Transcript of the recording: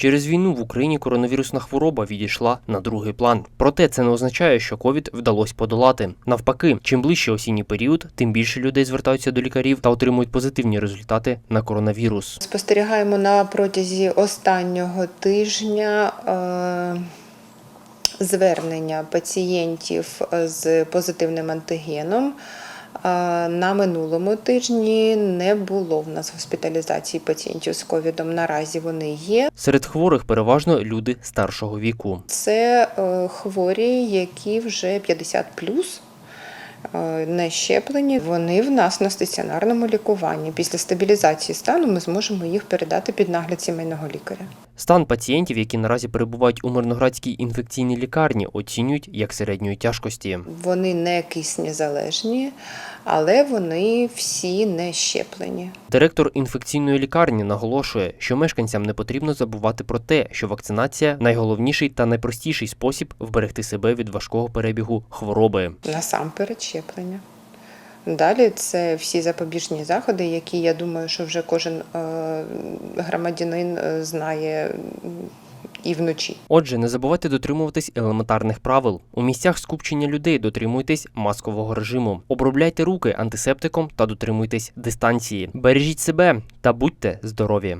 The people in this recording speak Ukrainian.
Через війну в Україні коронавірусна хвороба відійшла на другий план. Проте це не означає, що ковід вдалося подолати. Навпаки, чим ближче осінній період, тим більше людей звертаються до лікарів та отримують позитивні результати на коронавірус. Спостерігаємо на протязі останнього тижня е, звернення пацієнтів з позитивним антигеном. Е, На минулому тижні не було в нас госпіталізації пацієнтів з ковідом. Наразі вони є. Серед хворих переважно люди старшого віку. Це е, хворі, які вже 50 не щеплені. Вони в нас на стаціонарному лікуванні. Після стабілізації стану ми зможемо їх передати під нагляд сімейного лікаря. Стан пацієнтів, які наразі перебувають у Мирноградській інфекційній лікарні, оцінюють як середньої тяжкості. Вони не киснезалежні, але вони всі не щеплені. Директор інфекційної лікарні наголошує, що мешканцям не потрібно забувати про те, що вакцинація найголовніший та найпростіший спосіб вберегти себе від важкого перебігу хвороби. Насамперед щеплення. Далі це всі запобіжні заходи, які я думаю, що вже кожен е, громадянин е, знає і вночі. Отже, не забувайте дотримуватись елементарних правил. У місцях скупчення людей дотримуйтесь маскового режиму. Обробляйте руки антисептиком та дотримуйтесь дистанції. Бережіть себе та будьте здорові!